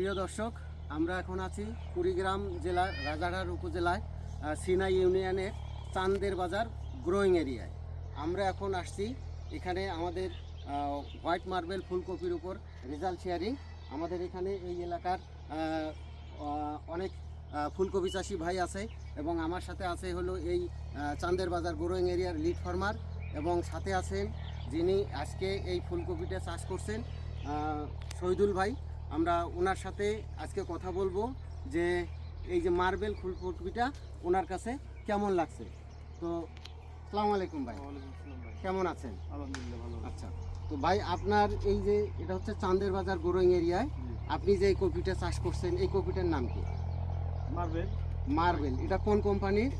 প্রিয় দর্শক, আমরা এখন আছি কুড়িগ্রাম জেলার রাজারহাট উপজেলায় সিনাই ইউনিয়নের চান্দের বাজার গ্রোয়িং এরিয়ায়। আমরা এখন আসছি এখানে আমাদের হোয়াইট মার্বেল ফুলকপির উপর রেজাল্ট শেয়ারিং। আমাদের এখানে এই এলাকার অনেক ফুলকপি চাষি ভাই আছে এবং আমার সাথে আছে হলো এই চান্দের বাজার গ্রোয়িং এরিয়ার লিড ফার্মার এবং সাথে আছেন যিনি আজকে এই ফুলকপিটা চাষ করছেন শহীদুল ভাই। আমরা ওনার সাথে আজকে কথা বলব যে এই যে মার্বেল ফুলকপিটা ওনার কাছে কেমন লাগছে? তো সালাম আলাইকুম ভাই। কেমন আছেন? আলহামদুলিল্লাহ ভালো আচ্ছা তো ভাই আপনার এই যে এটা হচ্ছে চান্দের বাজার গ্রোয়িং এরিয়ায় আপনি যে এই কপিটা চাষ করছেন এই কপিটার নাম কি? মার্বেল। মার্বেল এটা কোন কোম্পানির?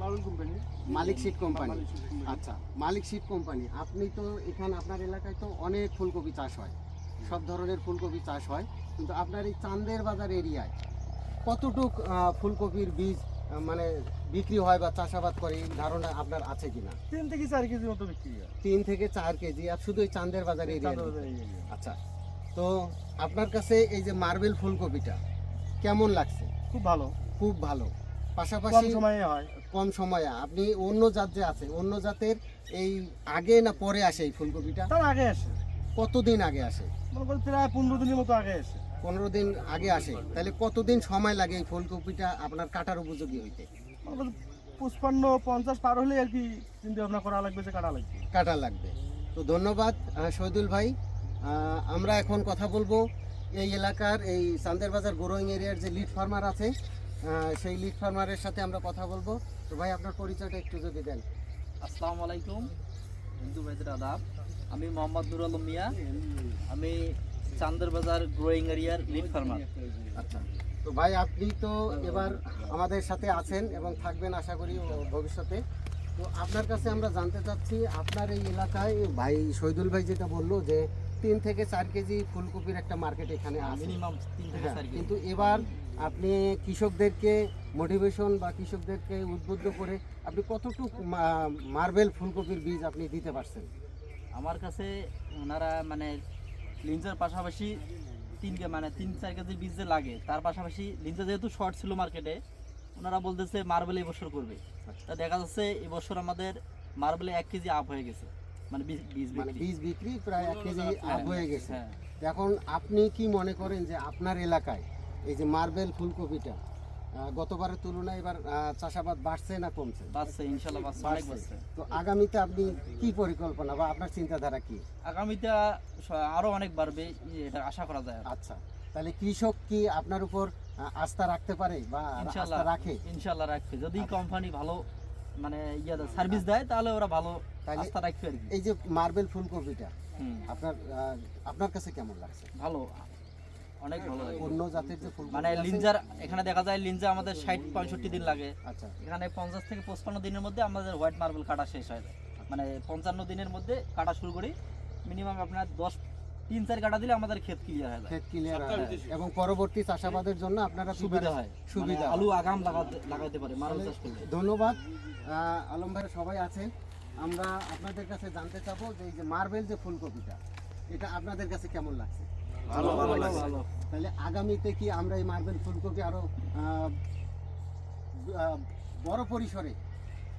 Marble company. Malik seed company. আচ্ছা মালিক সিট কোম্পানি। আপনি তো এখানে আপনার এলাকায় তো অনেক ফুলকপি চাষ হয়। সব ধরনের ফুলকপি চাষ হয়। কিন্তু আপনার এই চান্দের বাজার এরিয়ায় কতটুক ফুলকপির বীজ মানে বিক্রি হয় বা চাষাবাদ করে এই ধারণা আপনার আছে কিনা? তিন থেকে চার কেজি মতো বিক্রি হয়। তিন থেকে চার কেজি আর শুধু এই চান্দের বাজার এরিয়া। আচ্ছা তো আপনার কাছে এই যে মার্বেল ফুলকপিটা কেমন লাগছে? খুব ভালো। খুব ভালো। পাশাপাশি সময়ে হয়। কম সময়ে আপনি অন্য জাত যে আছে অন্য জাতের এই আগে না পরে আসে এই ফুলকপিটা? তার আগে আসে। কতদিন আগে আসে? মনে প্রায় পনেরো দিনের মতো আগে আসে। পনেরো দিন আগে আসে। তাহলে কতদিন সময় লাগে এই ফুলকপিটা আপনার কাটার উপযোগী হইতে? মনে পুষ্পান্ন পঞ্চাশ পার হলে আর কি চিন্তা ভাবনা করা লাগবে যে কাটা লাগবে। কাটা লাগবে। তো ধন্যবাদ শহীদুল ভাই। আমরা এখন কথা বলব এই এলাকার এই চান্দের বাজার গ্রোয়িং এরিয়ার যে লিড ফার্মার আছে সেই লিড ফার্মারের সাথে আমরা কথা বলব। তো ভাই আপনার পরিচয়টা একটু যদি দেন। আসসালামু আলাইকুম। হিন্দু ভাইদের আদাব। আমি মোহাম্মদ নুর আলম মিয়া। আমি চান্দের বাজার গ্রোয়িং এরিয়ার লিড ফার্মার আচ্ছা। তো ভাই আপনি তো এবার আমাদের সাথে আছেন এবং থাকবেন আশা করি ও- ভবিষ্যতে। তো আপনার কাছে আমরা জানতে চাচ্ছি আপনার এই এলাকায় ভাই শহীদুল ভাই যেটা বলল যে তিন থেকে চার কেজি ফুলকপির একটা মার্কেট এখানে আছে। মিনিমাম তিন থেকে হ্যাঁ। কিন্তু এবার আপনি কৃষকদেরকে মোটিভেশন বা কৃষকদেরকে উদ্বুদ্ধ করে আপনি কতটুকু মার্বেল ফুলকপির বীজ আপনি দিতে পারছেন? আমার কাছে ওনারা মানে লিঞ্জার পাশাপাশি তিন কে- মানে তিন চার কেজি বীজ যে লাগে তার পাশাপাশি লিঞ্জা যেহেতু শর্ট ছিল মার্কেটে ওনারা বলতেছে মার্বেল এবছর করবে। তা দেখা যাচ্ছে এবছর আমাদের মার্বেলে এক কেজি আপ হয়ে গেছে মানে বীজ বীজ মানে বিক্রি। বীজ বিক্রি প্রায় এক কেজি আপ হয়ে গেছে হ্যাঁ এখন আপনি কি মনে করেন যে আপনার এলাকায় এই যে মার্বেল ফুলকপিটা গতবারের তুলনায় এবার চাষাবাদ বাড়ছে না কমছে? বাড়ছে ইনশাল্লাহ বাড়ছে অনেক বাড়ছে। তো আগামীতে আপনি কি পরিকল্পনা বা আপনার চিন্তাধারা কি? আগামীতে আরও অনেক বাড়বে এটা আশা করা যায় আচ্ছা তাহলে কৃষক কি আপনার উপর আস্থা রাখতে পারে বা আস্থা রাখে? ইনশাল্লাহ রাখবে। যদি আচ্ছা। কোম্পানি ভালো মানে ইয়ে সার্ভিস দেয় তাহলে ওরা ভালো আস্থা রাখবে আর কি। এই যে মার্বেল ফুলকপিটা আপনার আপনার কাছে কেমন লাগছে? ভালো অনেক ভালো লাগে। অন্য জাতের যে ফুলকপি মানে লিঞ্জার এখানে দেখা যায় লিঞ্জা আমাদের ষাট পঁয়ষট্টি দিন লাগে। আচ্ছা। এখানে পঞ্চাশ থেকে পঁচপান্ন দিনের মধ্যে আমাদের হোয়াইট মার্বেল কাটা শেষ হয়ে। যায় মানে পঞ্চান্ন দিনের মধ্যে কাটা শুরু করি। মিনিমাম আপনার দশ তিন চার কাটা দিলে আমাদের ক্ষেত ক্লিয়ার হয়ে ক্ষেত ক্লিয়ার এবং পরবর্তী চাষাবাদের জন্য আপনারা সুবিধা হয়। সুবিধা সুবিধা। আলু আগাম লাগাতে লাগাইতে পারে মার্বেল চাষ করলে। ধন্যবাদ। আলম ভাই সবাই আছেন। আমরা আপনাদের কাছে জানতে চাবো যে এই যে মার্বেল যে ফুলকপিটা এটা আপনাদের কাছে কেমন লাগছে? ভালো ভালো তাহলে আগামীতে কি আমরা এই মার্বেল ফুলকপি আরও বড় পরিসরে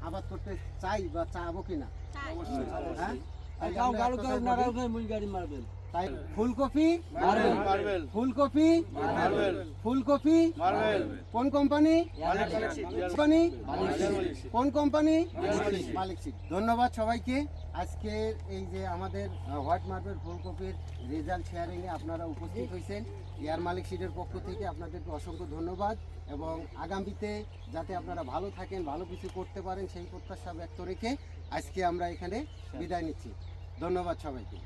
আবাদ করতে চাই বা চাবো কিনা? হ্যাঁ? গাড়ি আমরা এক কথায় বলি, তাই ফুলকপি মার্বেল। ফুলকপি মার্বেল। ফুলকপি মার্বেল। কোন কোম্পানি? কোম্পানি? কোন কোম্পানি? মালিক ধন্যবাদ সবাইকে। আজকে এই যে আমাদের হোয়াইট মার্বেল ফুলকপির রেজাল্ট শেয়ারিংয়ে আপনারা উপস্থিত হয়েছেন। এয়ার মালিক সিটের পক্ষ থেকে আপনাদেরকে অসংখ্য ধন্যবাদ এবং আগামীতে যাতে আপনারা ভালো থাকেন ভালো কিছু করতে পারেন সেই প্রত্যাশা ব্যক্ত রেখে আজকে আমরা এখানে বিদায় নিচ্ছি। ধন্যবাদ সবাইকে।